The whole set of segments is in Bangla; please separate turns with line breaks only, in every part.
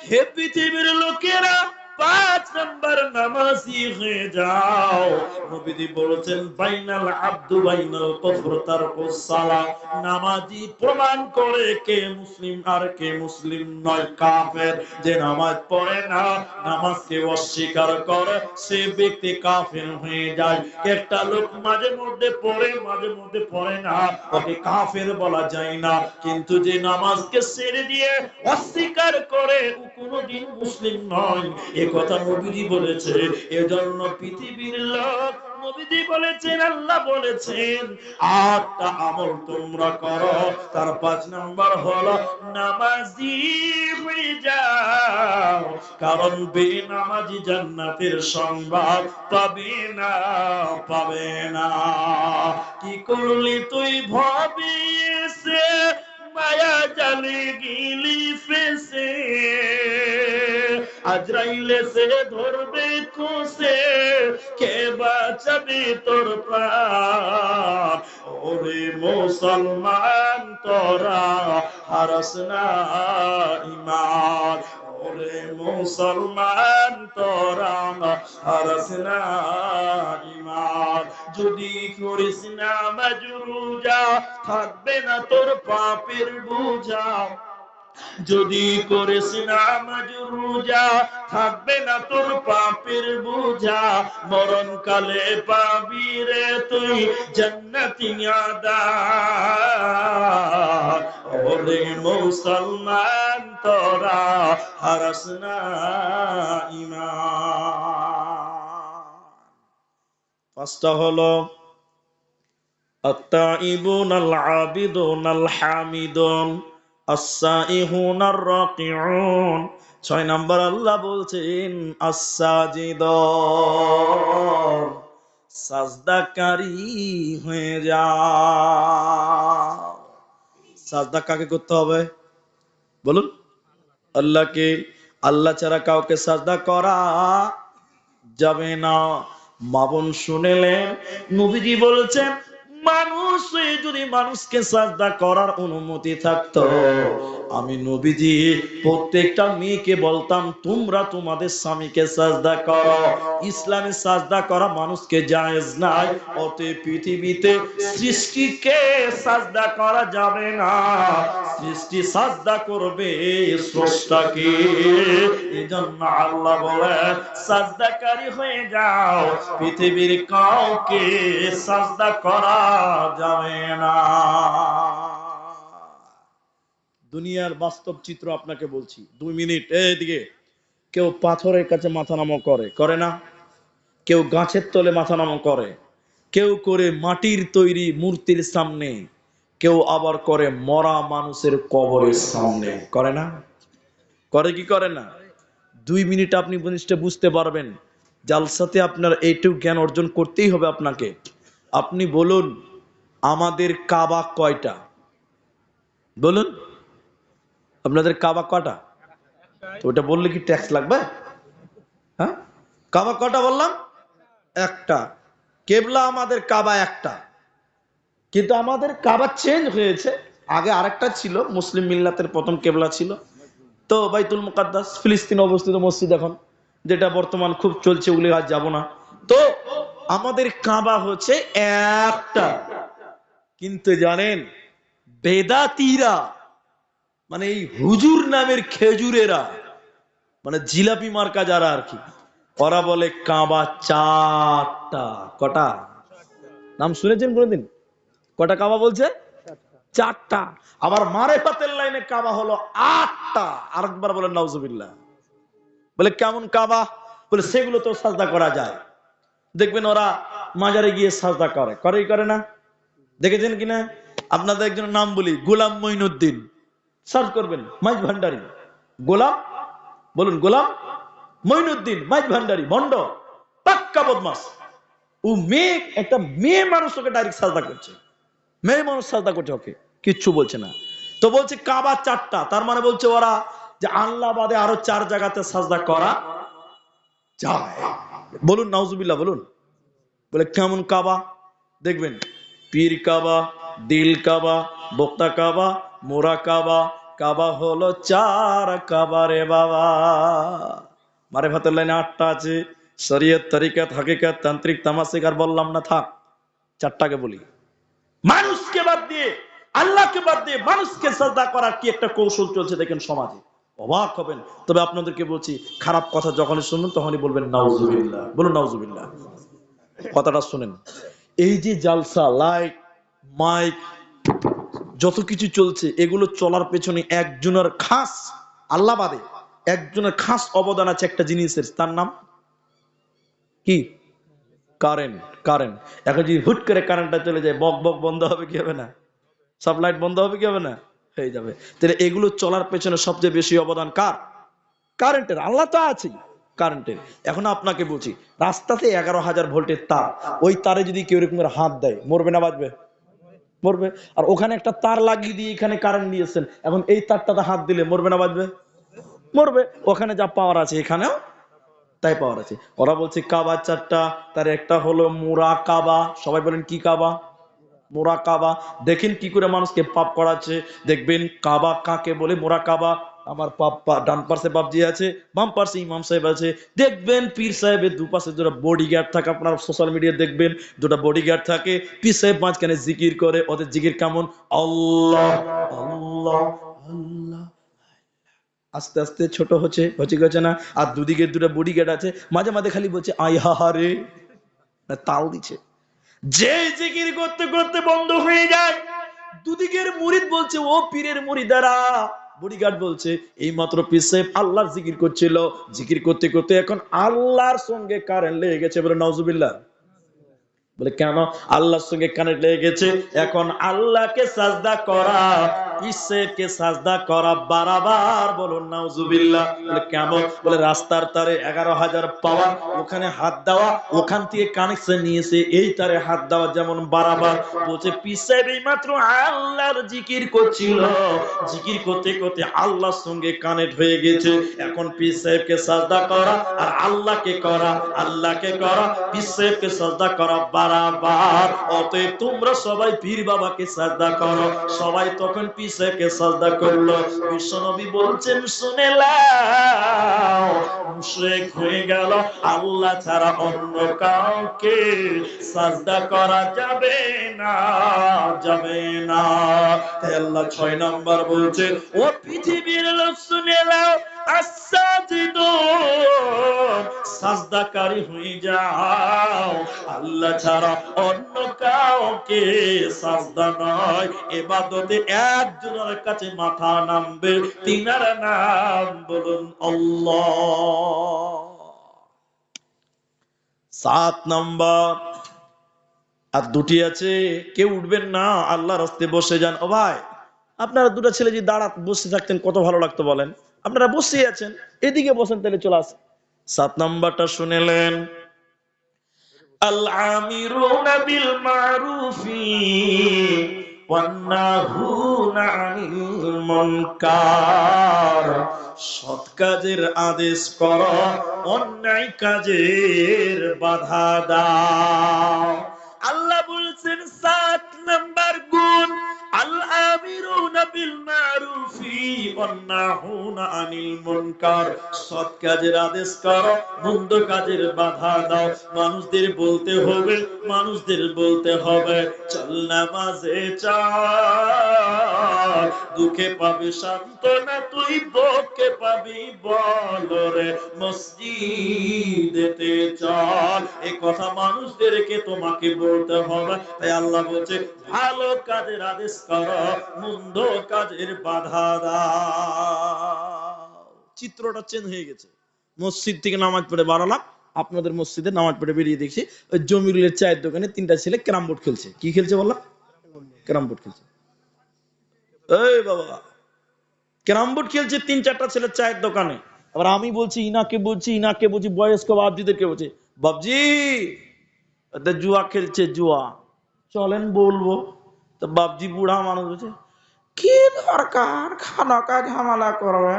হে পৃথিবীর লোকেরা পাঁচ নাম্বার নামাজি হয়ে যাও। নবীজি বলেছেন, বাইনাল আব্দু, বাইনাল কুফর তারকুস সালাহ নামাজি প্রমাণ করে কে মুসলিম আর কে মুসলিম নয়, কাফের। যে নামাজ পড়ে না, নামাজকে অস্বীকার করে, সে ব্যক্তি কাফের হয়ে যায়। একটা লোক মাঝে মধ্যে পড়ে, মাঝে মধ্যে পড়ে না, ওকে কাফের বলা যায় না। কিন্তু যে নামাজকে ছেড়ে দিয়ে অস্বীকার করে কোনোদিন মুসলিম নয় কথা নবীজি বলেছে, এজন্য পৃথিবীর লোক নবীজি বলেছেন, আল্লাহ বলেছেন, আটটা আমল তোমরা তার পাঁচ নাম্বার নামাজি হয়ে যাও, কারণ বে নামাজি জান্নাতের সংবাদ পাবে না পাবে না। কি করলি তুই ভাবিয়েছে, মায়া জালে গিলি ফেসে আজরাইলে সে ধরবে কোসে কে বাঁচাবে তোর প্রাণ? ওরে মুসলমান তোরা, হারস না ইমান ওরে মুসলমান তোরা, হারস না ইমান যদি করিস না মাজরুজা, থাকবে না তোর পাপের বোঝা। যদি করিস না মাজরুজা থাকবে না তোর পাপের বোঝা মরণ কালে পাবি রে তুই জান্নাতি আদার ওরে মুসলমান তোরা হারাস না ইমান পাঁচটা হলো التائبون العابدون الحامدون আসাইহুনার রাকিউন। ছয় নাম্বার আল্লাহ বলছেন আসাজিদ সাজদাকারী হয়ে যা সাজদা কাকে করতে হবে? বলুন। আল্লাহকে, আল্লাহ ছাড়া কাউকে সাজদা করা যাবে না। মাবন শুনেলেন, নবীজি বলছেন মানুষ যদি মানুষকে সাজদা করার অনুমতি আমি নবীজি, প্রত্যেকটা মেয়েকে বলতাম, তোমরা তোমাদের স্বামীকে সাজদা করো। ইসলামে সাজদা করা মানুষকে জায়েজ নাই। পৃথিবীতে সৃষ্টিকে সাজদা করা যাবে না। সৃষ্টি সাজদা করবে স্রষ্টাকে। এজন্য আল্লাহ সাজদাকারী হয়ে যাও। পৃথিবীর কাউকে সাজদা করা যাবে না। দুনিয়ার বাস্তব চিত্র আপনাকে বলছি, দুই মিনিট এইদিকে কেউ পাথরের কাছে মাথা নামো করে করে না। কেউ গাছের তলে মাথা নামো করে। কেউ করে মাটির তৈরি মূর্তির সামনে। কেউ আবার করে মরা মানুষের কবরের সামনে। করে না? করে কি করে না? দুই মিনিট আপনি জিনিসটা বুঝতে পারবেন, জালসাতে আপনার এইটুকু জ্ঞান অর্জন করতেই হবে আপনাকে। আপনি বলুন, আমাদের কাবা কয়টা? বলুন, আপনাদের কাবা কটা? ওটা বললে কি ট্যাক্স লাগবে? হ্যাঁ? কাবা কটা বললাম? একটা। কেবলা আমাদের কাবা একটা। কিন্তু আমাদের কাবা চেঞ্জ হয়েছে। আগে আরেকটা ছিল, মুসলিম মিল্লাতের প্রথম কেবলা ছিল। তো বাইতুল মুকাদ্দাস, ফিলিস্তিনে অবস্থিত মসজিদ এখন, যেটা বর্তমান খুব চলছে ওগুলি আজ যাব না। তো আমাদের কাবা হচ্ছে একটা। কিন্তু জানেন, বেদাতিরা মানে এই হুজুর নামের খেজুরেরা মানে জিলাপি মার্কা যারা আর কি, ওরা বলে কাবা চারটা। কটা? নাম শুনেছেন কোনদিন? কটা কাবা বলছে? চারটা। আবার মারে পাতের লাইনে কাবা হলো আটটা। আরেকবার বলেন, নাউজুবিল্লাহ। বলে, কেমন কাবা? বলে, সেগুলো তো সাজদা করা যায়। দেখবেন ওরা মাজারে গিয়ে সাজদা করে। করেই করে না? দেখেছেন কিনা? আপনাদের একজনের নাম বলি, গোলাম মঈনুদ্দিন। সার্চ করবেন মাইজ ভান্ডারি। গোলাম? বলুন, গোলাম মঈনুদ্দিন মাইজ ভান্ডারি, ভণ্ড। পাক্কা বদমাস। ও মেয়ে, একটা মেয়ে মানুষ ওকে ডাইরেক্ট সাজদা করছে। মেয়ে মানুষ সাজদা করছে ওকে। কিচ্ছু বলছে না। তো বলছে কাবা চারটা। তার মানে বলছে ওরা যে আল্লাহ বাদে আরও চার জায়গাতে সাজদা করা যায়। বলুন, নাউজুবিল্লাহ, বলুন। বলে, কেমন কাবা? দেখবেন, পীর কাবা, দিল কাবা, বক্তা কাবা, মোরা কাবা কাবা হলো চার কাবা রে বাবা। মারে ভাতের লাইনে আটটা আছে, শরীয়ত, তরিকাত, হাকিকাত, তান্ত্রিক তামাসিক আর বললাম না, থাক, চারটাকে বলি। মানুষকে বাদ দিয়ে, আল্লাহকে বাদ দিয়ে মানুষকে শ্রদ্ধা করার কি একটা কৌশল চলছে দেখেন সমাজে? অবাক হবেন। তবে আপনাদেরকে বলছি, খারাপ কথা যখনই শুনবেন তখনই বলবেন, নাউজুবিল্লাহ। বলুন, নাউজুবিল্লাহ। কথাটা শুনেন। এই যে জালসা, লাইট, মাইক, যত কিছু চলছে, এগুলো চলার পেছনে একজনের খাস আল্লাহ বাদে, একজনের খাস অবদান আছে একটা জিনিসের। তার নাম? কি? Current current. এখন যদি হুট করে কারেন্টটা চলে যায়, বক বক বন্ধ হবে কি হবে না? সব লাইট বন্ধ হবে কি হবে না? হয়ে যাবে। তাহলে এগুলো চলার পেছনে সবচেয়ে বেশি অবদান কার? কারেন্টের, আল্লাহ তো আছেই কারেন্টের। এখন আপনাকে বলছি, রাস্তাতে এগারো হাজার ভোল্টের তার, ওই তারে যদি কেউ এরকম হাত দেয়, মরবে না বাঁচবে মরবে। আর ওখানে একটা তার লাগিয়ে দিয়ে এখানে কারেন্ট দিয়েছেন, এখন এই তারটাতে হাত দিলে মরবে না বাঁচবে মরবে। ওখানে যা পাওয়ার আছে, এখানেও তাই পাওয়ার আছে। ওরা বলছে, কাবা চারটা, তার একটা হলো মুরা কাবা। সবাই বলেন কি কাবা? মোরা কাবা দেখেন কি করে মানুষকে পাপ করাচ্ছে। দেখবেন কাবা কাকে বলে? মোরা কাবা আমার পাপ ডান পাশে বাপজি আছে, বাম পাশে ইমাম সাহেব আছে। দেখবেন পীর সাহেবের দুপাশে দুটো বডিগার্ড থাকে। আপনার সোশ্যাল মিডিয়া দেখবেন, দুটো বডিগার্ড থাকে। পীর সাহেব মাঝখানে জিকির করে, ওদের জিকির কেমন? আল্লাহ আল্লাহ আল্লাহ। আস্তে আস্তে ছোট হচ্ছে হচ্ছে গেছে না? আর দুদিকে দুটো বডিগার্ড আছে। মাঝে মাঝে খালি বলছে আই হা রে। না তাও দিচ্ছে। যে জিকির করতে করতে বন্ধ হয়ে যায়। দুদিকের মুরিদ বলছে, ও পীরের মুরিদারা। বডিগার্ড বলছে এই মাত্র পিসে আল্লাহর জিকির করছিল। জিকির করতে করতে এখন আল্লাহর সঙ্গে কারেন্ট লেগে গেছে বলে নওজুবিল্লাহ বলে, কেন? আল্লাহর সঙ্গে কানেক্ট লেগে গেছে। এখন আল্লাহকে সাজদা করা, ঈশ্বরকে সাজদা করা বারাবার বলুন, নাউজুবিল্লাহ। বলে কেমন বলে, রাস্তার তারে এগারো হাজার পাওয়া, ওখানে হাত দেওয়া, ওখান থেকে কানেকশন নিয়েছে, এই তারে হাত দেওয়া যেমন বারাবার। বলছে এই মাত্র আল্লাহর জিকির করছিল। জিকির করতে করতে আল্লাহর সঙ্গে কানেক্ট হয়ে গেছে। এখন পীর সাজদা করা আর আল্লাহকে করা আল্লাহকে করা পীর সাজদা করা বারাবার। অতএব তোমরা সবাই পীর বাবাকে করো। সবাই তখন সাজদা করল। বলছেন, শুনে হয়ে গেল। আল্লাহ ছাড়া অন্য কাউকে করা যাবে না যাবে না। ছয় নম্বর বলছেন, ও পৃথিবীর লোক, শুনে সাজদাকারী হয়ে যাও। আল্লাহ ছাড়া অন্য কাউকে সাজদা নয়, এবাদতে একজনের কাছে মাথা নামবে, তিনার নাম বলুন সাত নম্বর, আর দুটি আছে, কেউ উঠবেন না আল্লাহ রাস্তে বসে যান। ও ভাই, আপনারা দুটো ছেলে যদি দাঁড়া বসে থাকতেন কত ভালো লাগতো বলেন। আপনারা বসে আছেন, এদিকে বসেন তাহলে চলে আসেন সাত নাম্বারটা শুনেলেন। সৎ কাজের আদেশ কর, অন্যায় কাজের বাধা দাও। আল্লাহ বলছেন, সাত নাম্বার গুণ আল আমিরুনা মানুষদের বলতে হবে, মানুষদের বলতে হবে, চল নামাজে চল দুঃখে পাবি, সান্ত্বনা তুই বকে পাবি, বল রে চল। কথা মানুষদেরকে তোমাকে বলতে হবে। তাই আল্লাহ বলছে, ভালো কাজের আদেশ করো, মন্দ কাজের বাধা দাও। চিত্রটা চেঞ্জ হয়ে গেছে। মসজিদ থেকে নামাজ পড়ে বাড়ালাম। আপনাদের মসজিদে নামাজ পড়ে বেরিয়ে দেখছি, ওই জমিরুলের চায়ের দোকানে তিনটা ছেলে ক্যারাম বোর্ড খেলছে। কি খেলছে বললাম? ক্যারাম বোর্ড খেলছে। এই বাবা, ক্যারাম বোর্ড খেলছে তিন চারটা ছেলে চায়ের দোকানে। আবার আমি বলছি, ইনাকে বলছি ইনাকে বলছি, বয়স্ক বাবজিদেরকে বলছি বাবজি জুয়া খেলছে, জুয়া। চলেন বলব। তো বাবজি বুড়া মানুষ বলছে কি দরকার? খানা কাজ ঝামেলা করবে।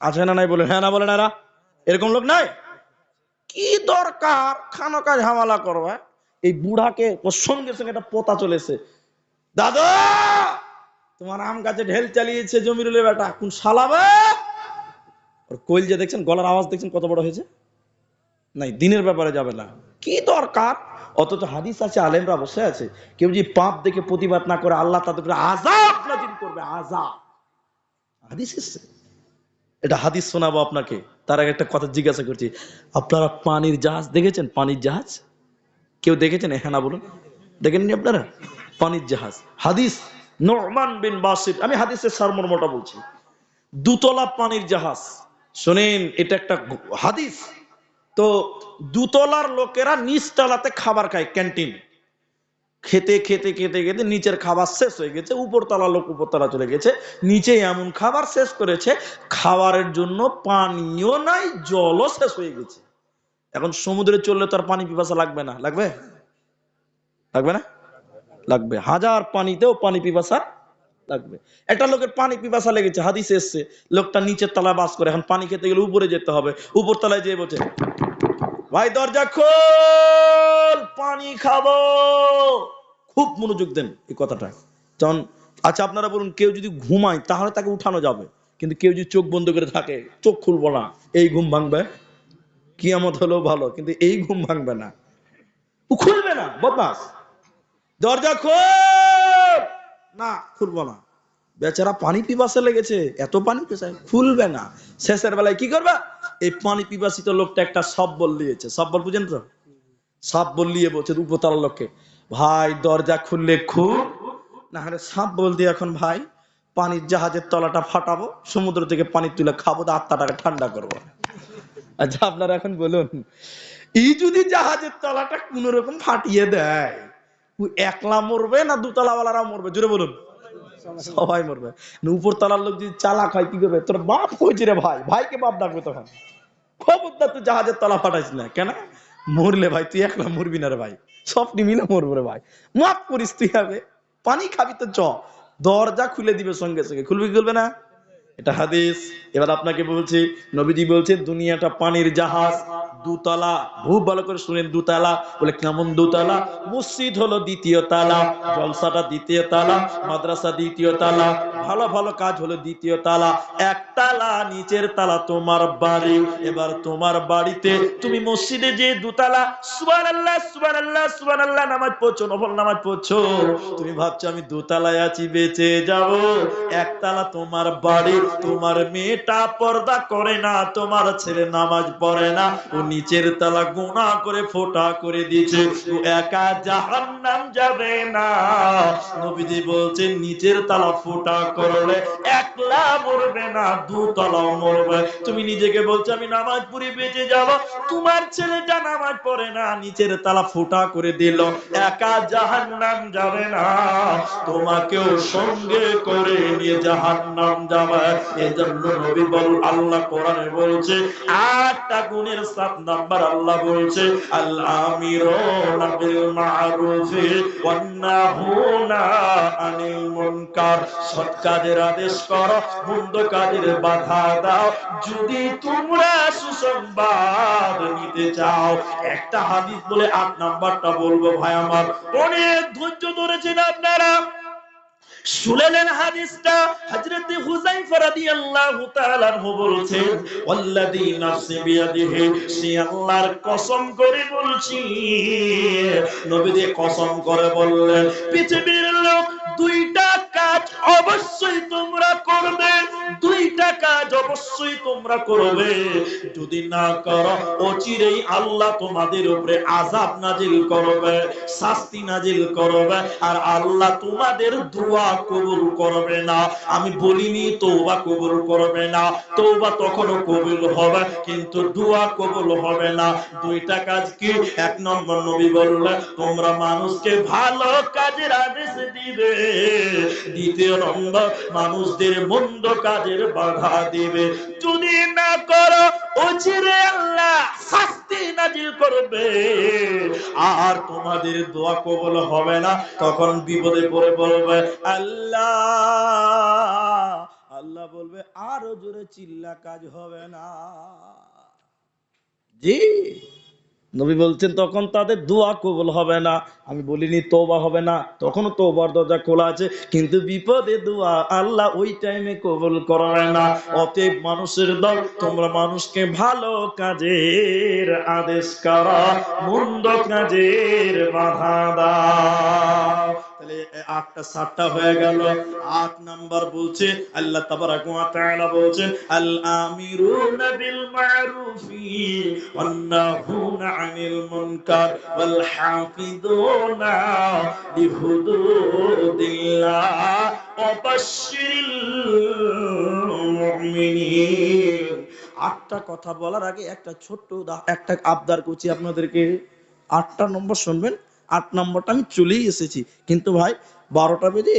আছে না নাই বলে? হ্যাঁ না বলে না এরা? এরকম লোক নাই? কি দরকার? খানো কাজ হামালা করবে। এই বুড়াকে ওর সঙ্গে সঙ্গে একটা পোতা চলেছে দাদা তোমার আম গাছে ঢেল চালিয়েছে জমিরুলে বেটা। কোন সালাবে ওর কোয়েল যে দেখছেন গলার আওয়াজ দেখছেন কত বড় হয়েছে? নাই দিনের ব্যাপারে যাবে না। কি দরকার? অথচ হাদিস আছে, আলেমরা বসে আছে, কেউ যদি পাপ দেখে প্রতিবাদ না করে, আল্লাহ তাদের আজাব নাজিল করবে আজাব হাদিস এসছে। এটা হাদিস শোনাবো আপনাকে। তার আগে একটা কথা জিজ্ঞাসা করছি। আপনারা পানির জাহাজ দেখেছেন? পানির জাহাজ? কেউ দেখেছেন? হ্যাঁ না, বলুন। দেখেননি আপনারা? পানির জাহাজ। হাদিস নোমান বিন বাসির। আমি হাদিসের সারমর্মটা বলছি। দুতলা পানির জাহাজ। শোনেন, এটা একটা হাদিস। তো দুতলার লোকেরা নিচতলাতে খাবার খায় ক্যান্টিন খেতে খেতে খেতে খেতে নিচের খাবার শেষ হয়ে গেছে, উপরতলা লোক উপরতলা চলে গেছে। নিচে এমন খাবার শেষ করেছে, খাবারের জন্য পানিও নাই, জলও শেষ হয়ে গেছে। এখন সমুদ্রে চললে তো আর পানি পিপাসা লাগবে না, লাগবে? লাগবে না? লাগবে। হাজার পানিতেও পানি পিপাসা লাগবে। একটা লোকের পানি পিপাসা লেগেছে, হাদিস এসছে, লোকটা নিচের তলায় বাস করে, এখন পানি খেতে গেলে উপরে যেতে হবে। উপর তলায় যেয়ে বলছে ভাই, দরজা খোল, পানি খাব। খুব মনোযোগ দেন এই কথাটা। যখন আচ্ছা আপনারা বলুন, কেউ যদি ঘুমায়, তাহলে তাকে উঠানো যাবে। কিন্তু কেউ যদি চোখ বন্ধ করে থাকে, চোখ খুলবো না। এই ঘুম ভাঙবে? কিয়ামত হলেও ভালো, কিন্তু এই ঘুম ভাঙবে না। ও খুলবে না, বদমাস। দরজা খোল! না, খুলবো না। বেচারা পানি পিপাসে লেগেছে। এত পানি পিপাসায় খুলবে না। শেষের বেলায় কি করবে? এই পানি পিপাসিত লোকটা একটা সব বল দিয়েছে। সব বল বুঝেন তো? সাপ বললিয়ে বলছে উপতলার লোককে, ভাই, দরজা খুললে খুব না হলে সাপ বলতে এখন ভাই পানির জাহাজের তলাটা ফাটাবো, সমুদ্র থেকে পানি তুলে খাব, তো আত্মাটাকে ঠান্ডা করব। আচ্ছা আপনারা এখন বলুন এই যদি জাহাজের তলাটা কোন রকম ফাটিয়ে দেয় একলা মরবে না দুতলাওয়ালারা মরবে? জোরে বলুন। সবাই মরবে। উপর তলার লোক যদি চালাক হয়, কি করবে? তোর বাপ হয়েছে রে ভাই, ভাইকে বাপ ডাকবে তখন। খবরদার তুই জাহাজের তলা ফাটাইস না, কেন? মরলে ভাই, তুই একলা মরবি না রে ভাই। সবটি মিলে মরবো রে ভাই। মাফ করিস তুই হবে পানি খাবি তো চ। দরজা খুলে দিবে সঙ্গে সঙ্গে। খুলবি খুলবে না? এটা হাদিস। এবার আপনাকে বলছি, নবীজি বলছেন, দুনিয়াটা পানির জাহাজ, দুতলা, খুব ভালো করে শুনেন, দুতলা, বলে কেমন দুতলা? মসজিদ হলো দ্বিতীয় তালা, জলসাটা দ্বিতীয় তালা, মাদ্রাসা দ্বিতীয় তালা, ভালো ভালো কাজ হলো দ্বিতীয় তালা একতলা নিচের তালা তোমার বাড়ি। এবার তোমার বাড়িতে তুমি মসজিদে যে দুতলা সুবান আল্লাহ সুবান আল্লাহ সুবান আল্লাহ নামাজ পড়ছো, নফল নামাজ পড়ছো, তুমি ভাবছ আমি দুতলায় আছি, বেঁচে যাব। একতলা তোমার বাড়ি তোমার মেয়েটা পর্দা করে না, তোমার ছেলে নামাজ পড়ে না। ও নিচের তালা গুণা করে ফোটা করে দিয়েছে। ও একা জাহান্নাম যাবে না। নবীজি বলছেন, নিচের তালা ফোটা করলে একলা মরবে না, দুতলাও মরবে। তুমি নিজেকে বলছো, আমি নামাজ পড়ি বেঁচে যাব। তোমার ছেলেটা নামাজ পড়ে না। নিচের তালা ফোটা করে দিল। একা জাহান নাম যাবে না। তোমাকেও সঙ্গে করে নিয়ে জাহান নাম যাবে। এজন্য নবী বল আল্লাহ কোরআনে বলছে, আটটা গুণের সাত নাম্বার আল্লাহ বলছে আল বিল আনিল মুনকার। সৎ কাজের আদেশ করো, মন্দ কাজের বাধা দাও। যদি তোমরা সুসংবাদ নিতে চাও, একটা হাদিস বলে আট নাম্বারটা বলব ভাই আমার। অনেক ধৈর্য ধরেছেন আপনারা। শুনলেন হাদিসটা। হযরত হুযায়ফা রাদিয়াল্লাহু তাআলা আনহু বলছেন, ওয়াল্লাযী নাফসি বিয়াদিহি সে আল্লাহর কসম করে বলছি। নবীজি কসম করে বললেন, পৃথিবীর লোক দুইটা কাজ অবশ্যই তোমরা করবে। দুইটা কাজ অবশ্যই তোমরা করবে। যদি না করো, অচিরেই আল্লাহ তোমাদের উপরে আযাব নাজিল করবে, শাস্তি নাজিল করবে, আর আল্লাহ তোমাদের দোয়া কবুল করবে না। আমি বলিনি তওবা কবুল করবে না। তওবা তখনও কবুল হবে, কিন্তু দোয়া কবুল হবে না। দুইটা কাজ কি? এক নম্বর নবী বললেন, তোমরা মানুষকে ভালো কাজের আদেশ দিবে। দ্বিতীয় নম্বর মানুষদের মন্দ কাজের বাধা দিবে। যদি না করো অচিরে আল্লাহ শাস্তি করবে। আর তোমাদের দোয়া কবল হবে না, তখন বিপদে পড়ে বলবে, আল্লাহ আল্লাহ বলবে, আরও জোরে চিল্লা, কাজ হবে না। জি। নবী বলছেন, তখন তাদের দোয়া কবুল হবে না। আমি বলিনি তোবা হবে না। তখনও তোবার দরজা খোলা আছে, কিন্তু বিপদে দোয়া আল্লাহ ওই টাইমে কবুল করে না। অতএব মানুষের দল, তোমরা মানুষকে ভালো কাজের আদেশ করা, মন্দ কাজের বাধা তাহলে আটটা, সাতটা হয়ে গেল। আট নাম্বার বলছে, আল্লাহ বলছেন বিল মারুফি মুনকার ওয়াল হাফিদুনা লিহুদুদিল্লাহ ওয়া বাশশিরিল মুমিনিন আটটা কথা বলার আগে একটা ছোট্ট একটা আবদার করছি আপনাদেরকে। আটটা নম্বর শুনবেন, আট নম্বরটা আমি চলেই এসেছি। কিন্তু ভাই, বারোটা বেজে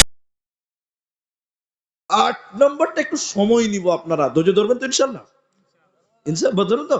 আট নম্বরটা একটু সময় নিব আপনারা। ধৈর্য ধরবেন তো ইনশাল্লাহ? ইনশাল্লাহ, ধরুন তো।